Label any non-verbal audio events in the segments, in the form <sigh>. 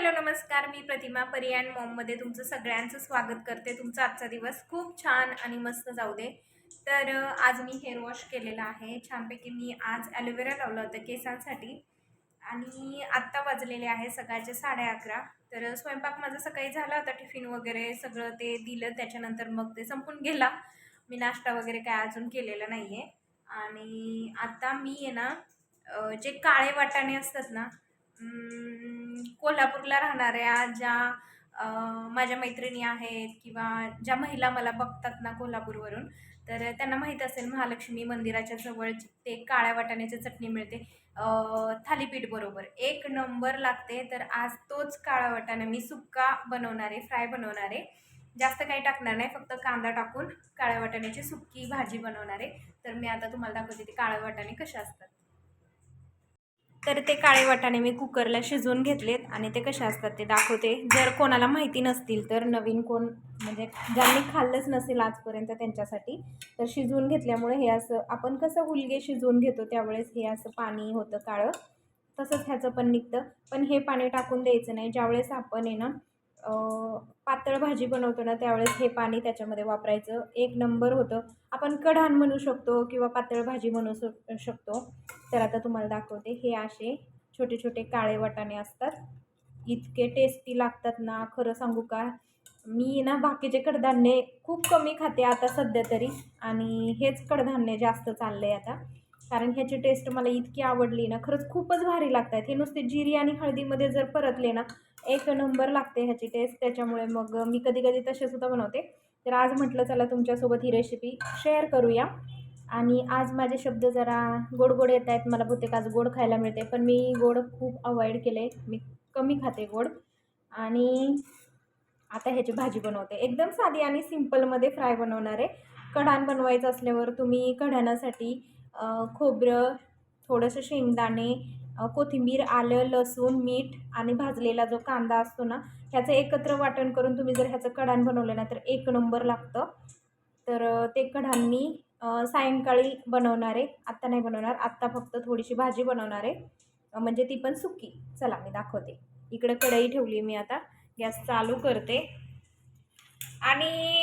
Hello नमस्कार. मी प्रतिमा पर्याय मॉममध्ये तुमचं सगळ्यांचं स्वागत करते. तुमचा आजचा दिवस खूप छान आणि मस्त जाऊ दे. तर आज मी हेअर वॉश केलेला आहे. छानपैकी मी आज ॲलोवेरा लावलं होतं केसांसाठी. आणि आत्ता वाजलेले आहे सकाळचे साडे अकरा. तर स्वयंपाक माझा सकाळी झाला होता. टिफिन वगैरे सगळं ते दिलं. त्याच्यानंतर मग ते संपून गेला. मी नाश्ता वगैरे काय अजून केलेला नाही आहे आणि आता मी आहे ना जे काळे वाटाणे असतात ना कोल्हापूरला राहणाऱ्या ज्या माझ्या मैत्रिणी आहेत किंवा ज्या महिला मला बघतात ना कोल्हापूरवरून तर त्यांना माहीत असेल महालक्ष्मी मंदिराच्या जवळ ते काळ्या वाटाण्याची चटणी मिळते थालीपीठ बरोबर. एक नंबर लागते तर आज तोच काळा वाटाणा मी सुक्का बनवणारे फ्राय बनवणारे जास्त काही टाकणार नाही फक्त कांदा टाकून काळ्या वाटाण्याची सुक्की भाजी बनवणार. आहे तर मी आता तुम्हाला दाखवते ते काळे वाटाणे कसे असतात. तर ते काळे वाटाणे मी कुकरला शिजवून घेतलेत आणि ते कसे असतात ते दाखवते. जर कोणाला माहिती नसतील तर नवीन कोण म्हणजे ज्यांनी खाल्लंच नसेल आजपर्यंत त्यांच्यासाठी तर शिजवून घेतल्यामुळे हे असं आपण कसं हुलगे शिजवून घेतो त्यावेळेस हे असं पाणी होतं काळं तसंच ह्याचं पण निघतं. पण हे पाणी टाकून द्यायचं नाही. ज्यावेळेस आपण आहे ना पातळ भाजी बनवतो ना त्यावेळेस हे पाणी त्याच्यामध्ये वापरायचं. एक नंबर होतं. आपण कढाण म्हणू शकतो किंवा पातळ भाजी म्हणू शकतो. तर आता तुम्हाला दाखवते. हे असे छोटे छोटे काळे वाटाणे असतात. इतके टेस्टी लागतात ना खरं सांगू का? मी ना बाकीचे कडधान्य खूप कमी खाते आता सध्या तरी. आणि हेच कडधान्य जास्त चाललं आहे आता. कारण ह्याची टेस्ट मला इतकी आवडली ना खरंच खूपच भारी लागतात. हे नुसते जिरी आणि हळदीमध्ये जर परतले ना एक नंबर लागते ह्याची टेस्ट त्याच्यामुळे मग मी कधी कधी तसे सुद्धा बनवते. तर आज म्हटलं चला तुमच्यासोबत ही रेसिपी शेअर करूया. आणि आज माझे शब्द जरा गोड गोड येत आहेत. मला बहुतेक आज गोड खायला मिळते. पण मी गोड खूप अवॉइड केले. मी कमी खाते गोड. आणि आता ह्याची भाजी बनवते. एकदम साधी आणि सिम्पलमध्ये फ्राय बनवणार. आहे कढाण बनवायचं असल्यावर तुम्ही कढाणासाठी खोबरं थोडंसं शेंगदाणे कोथिंबीर आलं लसूण मीठ आणि भाजलेला जो कांदा असतो ना ह्याचं एकत्र वाटण करून तुम्ही जर ह्याचं कढाण बनवलं ना तर एक नंबर लागतं. तर ते कढाण मी सायंकाळी बनवणार आहे. आत्ता नाही बनवणार आत्ता फक्त थोडीशी भाजी बनवणार आहे. म्हणजे ती पण सुकी. चला मी दाखवते. इकडं कढई ठेवली मी आता. गॅस चालू करते. आणि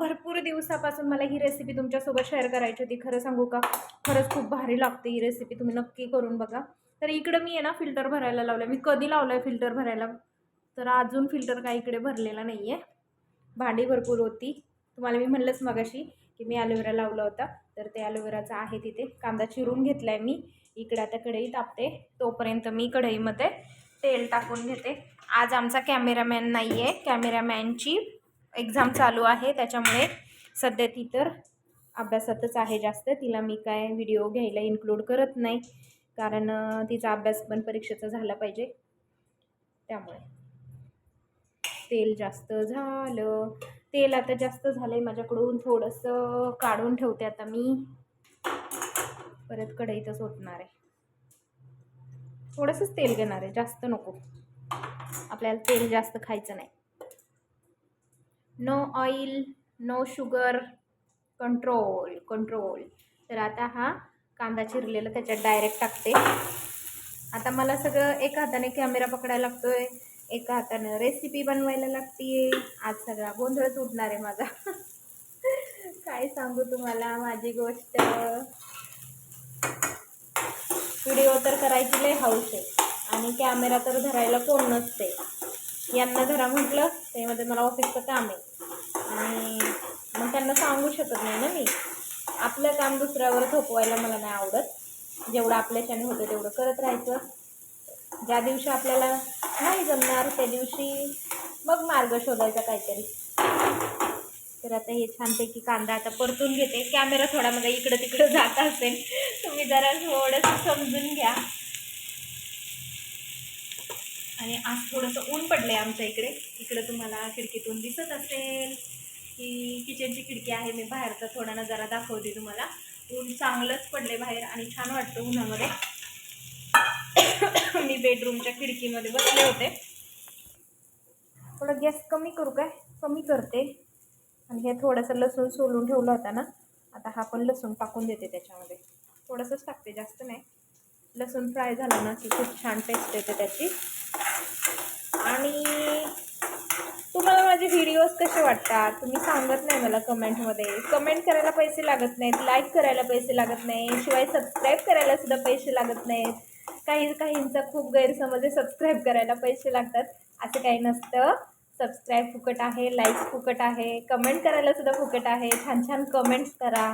भरपूर दिवसापासून मला ही रेसिपी तुमच्यासोबत शेअर करायची होती. खरं सांगू का? खरंच खूप भारी लागते ही रेसिपी. तुम्ही नक्की करून बघा. तर इकडं मी आहे ना फिल्टर भरायला लावलं मी कधी लावलं आहे फिल्टर भरायला? तर अजून फिल्टर काय इकडे भरलेला नाही आहे भांडी भरपूर होती. तुम्हाला मी म्हणलंच मगाशी की मी ॲलोवेरा लावला होता. तर ते ॲलोवेराचं आहे तिथे. कांदा चिरून घेतला आहे मी. इकडे आता कढई तापते. तोपर्यंत मी कढईमध्ये तेल टाकून घेते. आज आमचा कॅमेरामॅन नाही आहे कॅमेरामॅनची एक्झाम चालू आहे. त्याच्यामुळे सध्या ती तर अभ्यासातच आहे जास्त. तिला मी काय व्हिडिओ घ्यायला इन्क्लूड करत नाही. कारण तिचा अभ्यास पण परीक्षेचा झाला पाहिजे. त्यामुळे. तेल जास्त झालं. तेल आता जास्त झालं आहे माझ्याकडून. थोडंसं काढून ठेवते आता मी. परत कढईतच ओतणार आहे. थोडंसंच तेल घेणार आहे. जास्त नको. आपल्याला तेल जास्त खायचं नाही. No oil no sugar control control तर आता हा कांदा चिरलेला त्याच्यात डायरेक्ट टाकते. आता मला सगळं एका हाताने कॅमेरा पकडायला लागतोय. एका हातानं रेसिपी बनवायला लागते आज सगळा गोंधळच उठणार आहे माझा. <laughs> काय सांगू तुम्हाला माझी गोष्ट. व्हिडिओ तर करायची लय हाऊस आहे. आणि कॅमेरा तर धरायला कोण नसते. यांना धरा म्हटलं त्यामध्ये मला ऑफिसचं काम आहे. आणि मग त्यांना सांगू शकत नाही ना मी. आपलं काम दुसऱ्यावर थोपवायला मला नाही आवडत. जेवढं आपल्याच्याने होतं तेवढं करत राहायचं. ज्या दिवशी आपल्याला नाही जमणार त्या दिवशी मग मार्ग शोधायचा काहीतरी. तर आता हे छानपैकी कांदा आता परतून घेते. कॅमेरा थोडा माझा इकडं तिकडं जात असेल. तुम्ही जरा थोडंसं समजून घ्या. आणि आज थोडंसं ऊन पडलं आहे आमच्या इकडे. इकडं तुम्हाला खिडकीतून दिसत असेल. की किचनची खिडकी आहे मी बाहेरचा थोडा जरा दाखवते तुम्हाला. ऊन चांगलंच पडले बाहेर आणि छान वाटतं उन्हामध्ये. <coughs> मी बेडरूमच्या खिडकीमध्ये बसले होते. थोडं गॅस कमी करू काय? कमी करते. आणि हे थोडंसं लसूण सोलून ठेवलं होता ना आता हा पण लसूण टाकून देते त्याच्यामध्ये. थोडंसंच टाकते जास्त नाही. लसूण फ्राय झाला ना की खूप छान टेस्ट येते त्याची. आणि तुम्हाला माझे व्हिडिओज कसे वाटतात? तुम्ही सांगत नाही मला कमेंटमध्ये कमेंट करायला पैसे लागत नाहीत लाईक करायला पैसे लागत नाही शिवाय सबस्क्राईब करायला सुद्धा पैसे लागत नाहीत. काही काहींचा खूप गैरसमज आहे सबस्क्राईब करायला पैसे लागतात. असं काही नसतं. सबस्क्राईब फुकट आहे लाईक फुकट आहे कमेंट करायला सुद्धा फुकट आहे. छान छान कमेंट्स करा.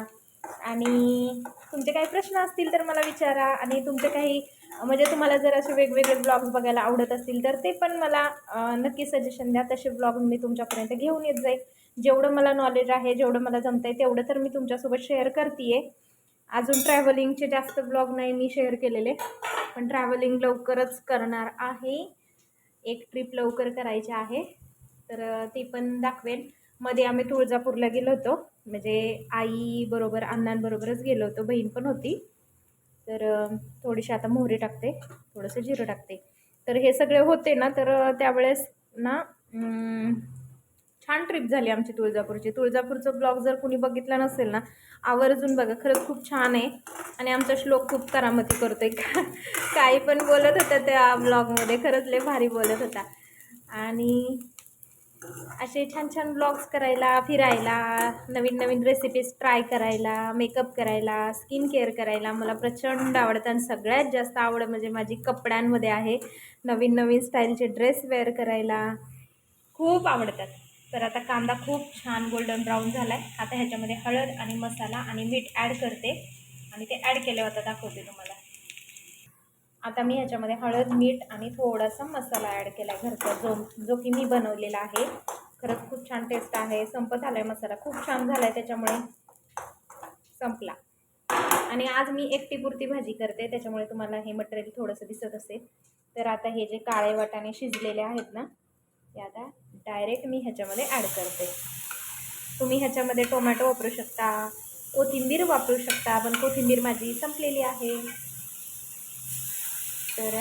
आणि तुमचे काही प्रश्न असतील तर मला विचारा. आणि तुमचे काही म्हणजे तुम्हाला जर असे वेगवेगळे ब्लॉग्स बघायला आवडत असतील तर ते पण मला नक्की सजेशन द्या. तसे ब्लॉग मी तुमच्यापर्यंत घेऊन येत जाईल. जेवढं मला नॉलेज आहे जेवढं मला जमतं आहे तेवढं तर मी तुमच्यासोबत शेअर करते अजून ट्रॅव्हलिंगचे जास्त ब्लॉग नाही मी शेअर केलेले. पण ट्रॅव्हलिंग लवकरच करणार आहे. एक ट्रिप लवकर करायची आहे. तर ती पण दाखवेन. मध्ये आम्ही तुळजापूरला गेलो होतो. म्हणजे आई बरोबर अण्णांबरोबरच गेलो होतो. बहीण पण होती. तर थोडीशी आता मोहरी टाकते थोडंसं जिरं टाकते. तर हे सगळे होते ना तर त्यावेळेस ना छान ट्रिप झाली आमची तुळजापूरची. तुळजापूरचं ब्लॉग जर कुणी बघितला नसेल ना आवर्जून बघा खरंच खूप छान आहे. आणि आमचा श्लोक खूप करामती करतोय. का <laughs> काही पण बोलत होता त्या ब्लॉगमध्ये खरंच लय भारी बोलत होता. आणि असे छान छान ब्लॉग्स करायला फिरायला नवीन नवीन रेसिपीज ट्राय करायला मेकअप करायला स्किन केअर करायला मला प्रचंड आवडतं आणि सगळ्यात जास्त आवड म्हणजे माझी कपड्यांमध्ये आहे. नवीन नवीन स्टाईलचे ड्रेस वेअर करायला खूप आवडतात. तर आता कांदा खूप छान गोल्डन ब्राऊन झाला आहे आता ह्याच्यामध्ये हळद आणि मसाला आणि मीठ ॲड करते. आणि ते ॲड केल्यावर आता दाखवते तुम्हाला. आता मी ह्याच्यामध्ये हळद मीठ आणि थोडासा मसाला ॲड केला आहे घरचा जो जो की मी बनवलेला आहे. खरंच खूप छान टेस्ट आहे. संपत आला आहे मसाला. खूप छान झाला आहे त्याच्यामुळे संपला. आणि आज मी एकटीपुरती भाजी करते. त्याच्यामुळे तुम्हाला हे मटेरियल थोडंसं दिसत असेल. तर आता हे जे काळे वाटाणे शिजलेले आहेत ना ते आता डायरेक्ट मी ह्याच्यामध्ये ॲड करते. तुम्ही ह्याच्यामध्ये टोमॅटो वापरू शकता कोथिंबीर वापरू शकता पण कोथिंबीर माझी संपलेली आहे. तर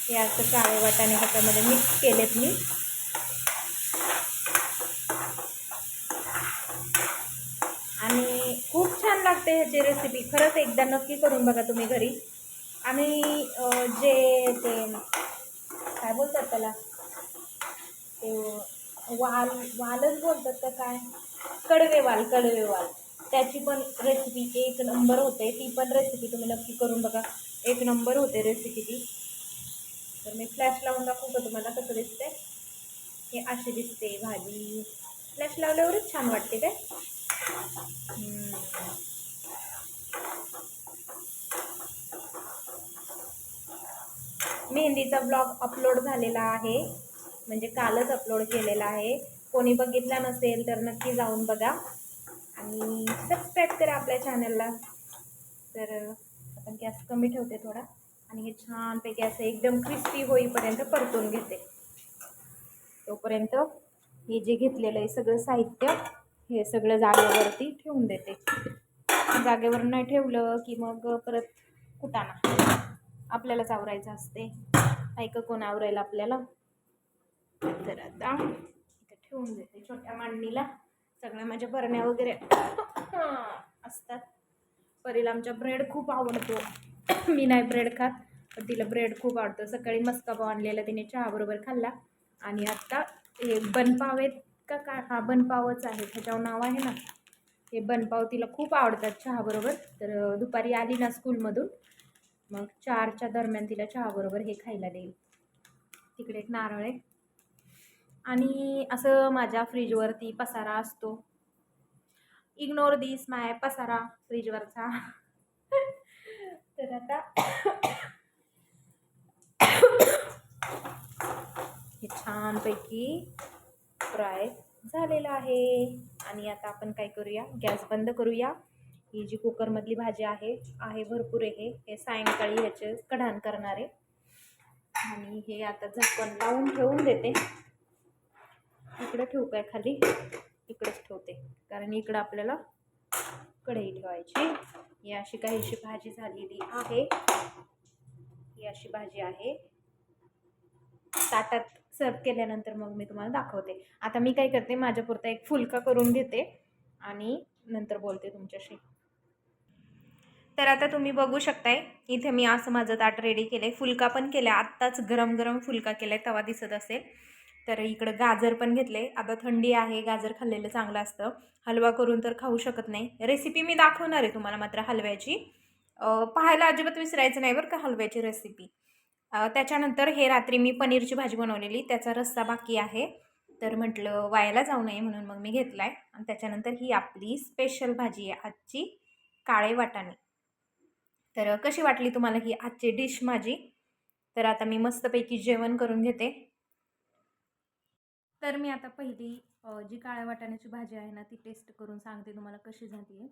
हे असं काळे वाटाणे ह्याच्यामध्ये मिक्स केलेत मी. आणि खूप छान लागते ह्याची रेसिपी खरंच एकदा नक्की करून बघा तुम्ही घरी. आणि जे ते काय बोलतात त्याला? ते वाल वालच बोलतात का काय? कडवे वाल कडवे वाल. त्याची पण रेसिपी एक नंबर होते ती पण रेसिपी तुम्ही नक्की करून बघा. एक नंबर होते रेसिपी ती तर मी फ्लॅश लावून दाखवू का तुम्हाला कसं दिसते हे अशी दिसते भाजी. फ्लॅश लावल्यावरच छान वाटते काय? मेहंदीचा ब्लॉग अपलोड झालेला आहे. म्हणजे कालच अपलोड केलेला आहे. कोणी बघितला नसेल तर नक्की जाऊन बघा. आणि सबस्क्राईब करा आपल्या चॅनलला तर आपण गॅस कमी ठेवते थोडा. आणि हे छानपैकी असं एकदम क्रिस्पी होईपर्यंत परतून घेते. तोपर्यंत हे जे घेतलेलं आहे सगळं साहित्य हे सगळं जागेवरती ठेवून देते. जागेवर नाही ठेवलं की मग परत कुटाणा. आपल्यालाच आवरायचं असते. ऐक कोण आवरायला आपल्याला? तर आता इथं ठेवून देते छोट्या मांडणीला. सगळ्या माझ्या भरण्या वगैरे <coughs> असतात. परीला आमच्या ब्रेड खूप आवडतो. <coughs> मी नाही ब्रेड खात पण तिला ब्रेड खूप आवडतो. सकाळी मस्कापाव आणलेला तिने चहाबरोबर खाल्ला. आणि आत्ता हे बनपाव आहेत का काय? हा बनपावच आहे. त्याच्यावर नाव आहे ना. हे बनपाव तिला खूप आवडतात चहाबरोबर तर दुपारी आली ना स्कूलमधून मग चारच्या दरम्यान तिला चहाबरोबर हे खायला देईल. तिकडे एक नारळ आहे. आणि असं माझ्या फ्रीजवरती पसारा असतो. इग्नोर दिस माय पसारा फ्रीजवरचा तर आता हे छानपैकी फ्राय झालेलं आहे. आणि आता आपण काय करूया? गॅस बंद करूया. ही जी कुकरमधली भाजी आहे आहे भरपूर आहे. हे सायंकाळी ह्याचे कढाण करणारे. आणि हे आता झाकण लावून ठेवून देते. इकडं ठेवू काय खाली? इकडंच ठेवते. कारण इकडं आपल्याला कढई ठेवायची. ही अशी काहीशी भाजी झालेली आहे. ही अशी भाजी आहे. ताटात सर्व केल्यानंतर मग मी तुम्हाला दाखवते. आता मी काय करते माझ्यापुरता एक फुलका करून घेते आणि नंतर बोलते तुमच्याशी. तर आता तुम्ही बघू शकताय इथे मी असं माझं ताट रेडी केलं आहे फुलका पण केला आत्ताच गरम गरम फुलका केला आहे तवा दिसत असेल. तर इकडं गाजर पण घेतले. आता थंडी आहे गाजर खाल्लेलं चांगलं असतं. हलवा करून तर खाऊ शकत नाही. रेसिपी मी दाखवणार आहे तुम्हाला मात्र हलव्याची. पाहायला अजिबात विसरायचं नाही बरं का हलव्याची रेसिपी त्याच्यानंतर हे रात्री मी पनीरची भाजी बनवलेली. त्याचा रस्सा बाकी आहे. तर म्हटलं वायाला जाऊ नये म्हणून मग मी घेतला आहे आणि त्याच्यानंतर ही आपली स्पेशल भाजी आहे आजची काळे वाटाणे. तर कशी वाटली तुम्हाला ही आजची डिश माझी? तर आता मी मस्तपैकी जेवण करून घेते. तर मी आता पहिली जी काळ्या वाटाण्याची भाजी आहे ना ती टेस्ट करून सांगते तुम्हाला कशी झाली आहे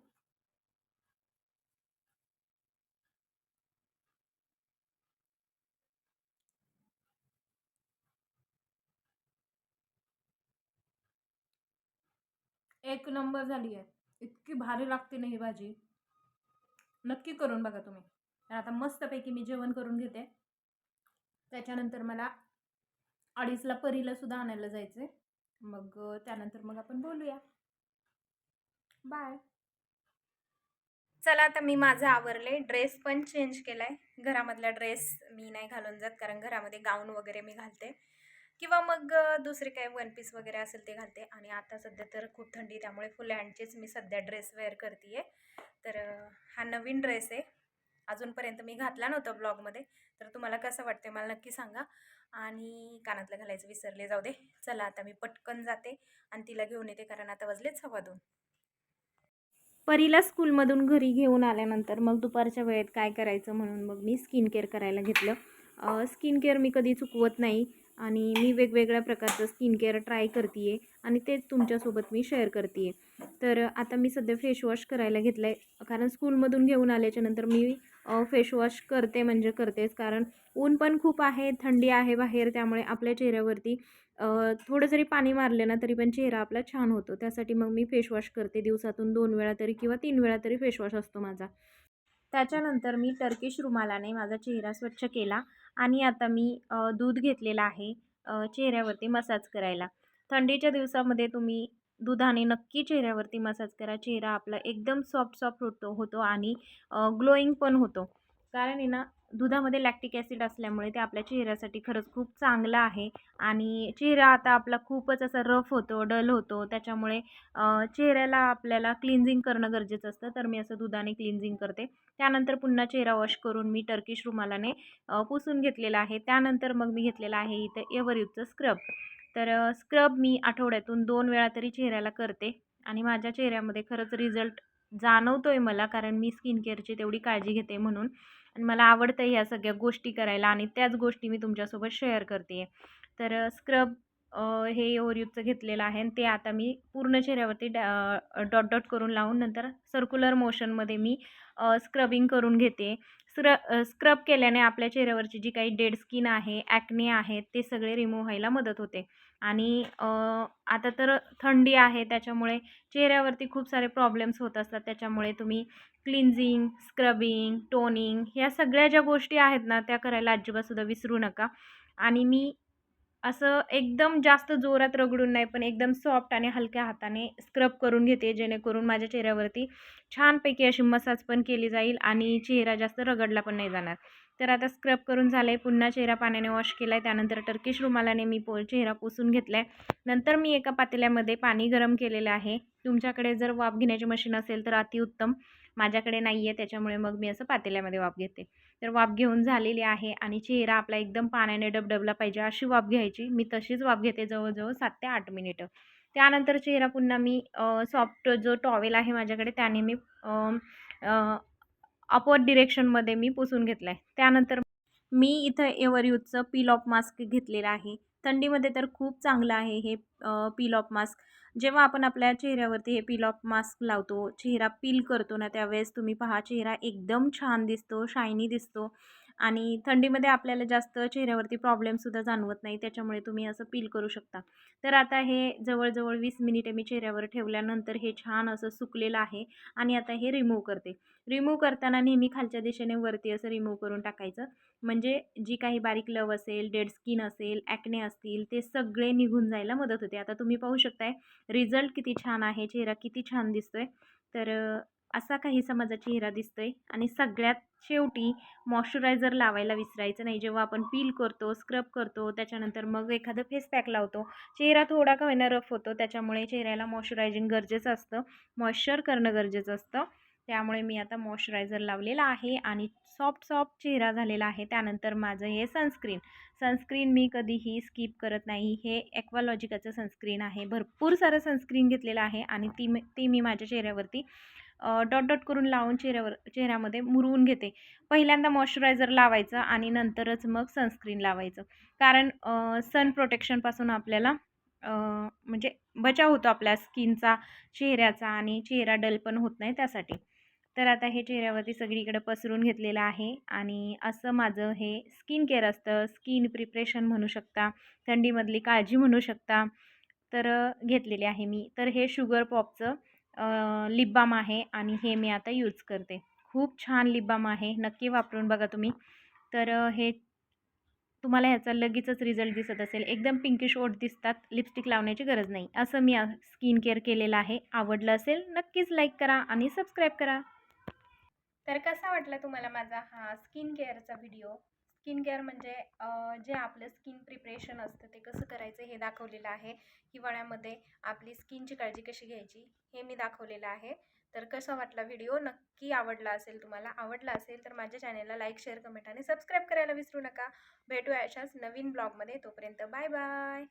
एक नंबर झाली आहे इतकी भारी लागते ना ही भाजी. नक्की करून बघा तुम्ही. तर आता मस्तपैकी मी जेवण करून घेते. त्याच्यानंतर मला अडीचला परीला सुद्धा आणायला जायचं आहे मग त्यानंतर मग आपण बोलूया. बाय चला आता मी माझं आवरले. ड्रेस पण चेंज केला आहे घरामधला ड्रेस मी नाही घालून जात कारण घरामध्ये गाऊन वगैरे मी घालते. किंवा मग दुसरे काय वन पीस वगैरे असेल ते घालते. आणि आता सध्या तर खूप थंडी त्यामुळे फुल हँडचेच मी सध्या ड्रेस वेअर करते तर हा नवीन ड्रेस आहे. अजूनपर्यंत मी घातला नव्हता ब्लॉगमध्ये. तर तुम्हाला कसं वाटते मला नक्की सांगा. आणि कानातलं घालायचं विसरले जाऊ दे. चला आता मी पटकन जाते आणि तिला घेऊन येते कारण आता वाजलेच सव्वा दोन. परीला स्कूलमधून घरी घेऊन आल्यानंतर मग दुपारच्या वेळेत काय करायचं म्हणून मग मी स्किन केअर करायला घेतलं. स्किन केअर मी कधी चुकवत नाही. आणि मी वेगवेगळ्या प्रकारचं स्किन केअर ट्राय करते आहे आणि तेच तुमच्यासोबत मी शेअर करते आहे तर आता मी सध्या फेशवॉश करायला घेतलं आहे कारण स्कूलमधून घेऊन आल्याच्यानंतर मी फेशवॉश करते म्हणजे करतेच. कारण ऊन पण खूप आहे थंडी आहे बाहेर त्यामुळे आपल्या चेहऱ्यावरती थोडं जरी पाणी मारलं ना तरी पण चेहरा आपला छान होतो. त्यासाठी मग मी फेशवॉश करते दिवसातून दोन वेळा तरी किंवा तीन वेळा तरी फेशवॉश असतो माझा. त्याच्यानंतर मी टर्किश रुमालाने माझा चेहरा स्वच्छ केला आणि आता मी दूध घेतलेलं आहे चेहऱ्यावरती मसाज करायला. थंडीच्या दिवसामध्ये तुम्ही दुधाने नक्की चेहऱ्यावरती मसाज करा. चेहरा आपला एकदम सॉफ्ट सॉफ्ट होतो होतो आणि ग्लोईंग पण होतो. कारण आहे ना दुधामध्ये लॅक्टिक ॲसिड असल्यामुळे ते आपल्या चेहऱ्यासाठी खरंच खूप चांगलं आहे. आणि चेहरा आता आपला खूपच असा रफ होतो डल होतो. त्याच्यामुळे चेहऱ्याला आपल्याला क्लिन्झिंग करणं गरजेचं असतं. तर मी असं दुधाने क्लिन्झिंग करते. त्यानंतर पुन्हा चेहरा वॉश करून मी टर्किश रुमालाने पुसून घेतलेला आहे. त्यानंतर मग मी घेतलेला आहे इथं एव्हरयूथचं स्क्रब तर स्क्रब मी आठवड्यातून दोन वेळा तरी चेहऱ्याला करते. आणि माझ्या चेहऱ्यामध्ये खरंच रिझल्ट जाणवतो आहे मला कारण मी स्किन केअरची तेवढी काळजी घेते म्हणून. आणि मला आवडतं ह्या सगळ्या गोष्टी करायला आणि त्याच गोष्टी मी तुमच्यासोबत शेअर करते तर स्क्रब हे एव्हरयूथचं घेतलेलं आहे आणि ते आता मी पूर्ण चेहऱ्यावरती डॅ डॉट डॉट करून लावून नंतर सर्क्युलर मोशनमध्ये मी स्क्रबिंग करून घेते. स्क्र स्क्रब केल्याने आपल्या चेहऱ्यावरची जी काही डेड स्किन आहे ॲक्ने आहे ते सगळे रिमूव्ह व्हायला मदत होते. आणि आता तर थंडी आहे त्याच्यामुळे चेहऱ्यावरती खूप सारे प्रॉब्लेम्स होत असतात. त्याच्यामुळे तुम्ही क्लिन्झिंग स्क्रबिंग टोनिंग ह्या सगळ्या ज्या गोष्टी आहेत ना त्या करायला अजिबातसुद्धा विसरू नका. आणि मी असं एकदम जास्त जोरात रगडून नाही पण एकदम सॉफ्ट आणि हलक्या हाताने स्क्रब करून घेते जेणेकरून माझ्या चेहऱ्यावरती छानपैकी अशी मसाज पण केली जाईल आणि चेहरा जास्त रगडला पण नाही जाणार. तर आता स्क्रब करून झालं आहे पुन्हा चेहरा पाण्याने वॉश केला आहे त्यानंतर टर्किश रुमालाने मी पो चेहरा पुसून घेतला आहे नंतर मी एका पातेल्यामध्ये पाणी गरम केलेलं आहे. तुमच्याकडे जर वाफ घेण्याची मशीन असेल तर अतिउत्तम. माझ्याकडे नाही आहे त्याच्यामुळे मग मी असं पातेल्यामध्ये वाफ घेते. तर वाफ घेऊन झालेली आहे आणि चेहरा आपला एकदम पाण्याने डबडबला पाहिजे अशी वाफ घ्यायची. मी तशीच वाफ घेते जवळजवळ सात ते आठ मिनिटं. त्यानंतर चेहरा पुन्हा मी सॉफ्ट जो टॉवेल आहे माझ्याकडे त्याने मी अपवर्ड डिरेक्शनमध्ये मी पुसून घेतला आहे त्यानंतर मी इथं एव्हरयूथचं पील ऑफ मास्क घेतलेलं आहे. थंडीमध्ये तर खूप चांगलं आहे हे पील ऑफ मास्क. जेव्हा आपण आपल्या चेहऱ्यावरती हे पील ऑफ मास्क लावतो चेहरा पील करतो ना त्यावेळेस तुम्ही पहा चेहरा एकदम छान दिसतो शायनी दिसतो. आणि थंडीमध्ये आपल्याला जास्त चेहऱ्यावरती प्रॉब्लेमसुद्धा जाणवत नाही त्याच्यामुळे तुम्ही असं पील करू शकता. तर आता हे जवळजवळ वीस मिनिटे मी चेहऱ्यावर ठेवल्यानंतर हे छान असं सुकलेलं आहे आणि आता हे रिमूव्ह करते. रिमूव्ह करताना नेहमी खालच्या दिशेने वरती असं रिमूव्ह करून टाकायचं. म्हणजे जी काही बारीक लव असेल डेड स्किन असेल ॲक्ने असतील ते सगळे निघून जायला मदत होते. आता तुम्ही पाहू शकताय रिझल्ट किती छान आहे चेहरा किती छान दिसतोय. तर असा काहीसा माझा चेहरा दिसतोय. आणि सगळ्यात शेवटी मॉइश्चरायझर लावायला विसरायचं नाही. जेव्हा आपण पील करतो स्क्रब करतो त्याच्यानंतर मग एखादं फेस पॅक लावतो. चेहरा थोडा का होईना रफ होतो. त्याच्यामुळे चेहऱ्याला मॉइश्चरायझिंग गरजेचं असतं. मॉइश्चर करणं गरजेचं असतं. त्यामुळे मी आता मॉइश्चरायझर लावलेला आहे आणि सॉफ्ट सॉफ्ट चेहरा झालेला आहे. त्यानंतर माझं हे सनस्क्रीन सनस्क्रीन मी कधीही स्किप करत नाही. हे ॲक्वालॉजिकाचं सनस्क्रीन आहे. भरपूर सारं सनस्क्रीन घेतलेलं आहे आणि ती मी ती मी माझ्या चेहऱ्यावरती डॉट डॉट करून लावून चेहऱ्यावर चेहऱ्यामध्ये मुरवून घेते. पहिल्यांदा मॉइश्चरायझर लावायचं आणि नंतरच मग सनस्क्रीन लावायचं. कारण सन प्रोटेक्शनपासून आपल्याला म्हणजे बचाव होतो आपल्या स्किनचा चेहऱ्याचा आणि चेहरा डल पण होत नाही त्यासाठी. तर आता हे चेहऱ्यावरती सगळीकडे पसरून घेतलेलं आहे आणि असं माझं हे स्किन केअर असतं. स्किन प्रिपरेशन म्हणू शकता थंडीमधली काळजी म्हणू शकता तर घेतलेले आहे मी. तर हे शुगर पॉपचं लिप बाम आहे आणि हे मी आता यूज करते. खूप छान लिप बाम आहे. नक्की वापरून बघा तुम्ही. तर हे तुम्हाला ह्याचा लगेचच रिझल्ट दिसत असेल. एकदम पिंकिश ओट दिसतात. लिपस्टिक लावण्याची गरज नाही. असं मी स्किन केअर केलेलं आहे. आवडलं असेल नक्कीच लाईक करा आणि सबस्क्राईब करा. तर कसा वाटला तुम्हाला माझा हा स्किन केअरचा व्हिडिओ स्किन केअर म्हणजे जे आपलं स्किन प्रिपरेशन असतं ते कसं करायचं हे दाखवलेलं आहे. हिवाळ्यामध्ये आपली स्किनची काळजी कशी घ्यायची हे मी दाखवलेलं आहे. तर कसा वाटला व्हिडिओ? नक्की आवडला असेल तुम्हाला. आवडला असेल तर माझ्या चॅनेलला लाईक शेअर कमेंट आणि सबस्क्राईब करायला विसरू नका. भेटूया अशाच नवीन ब्लॉगमध्ये. तोपर्यंत बाय बाय.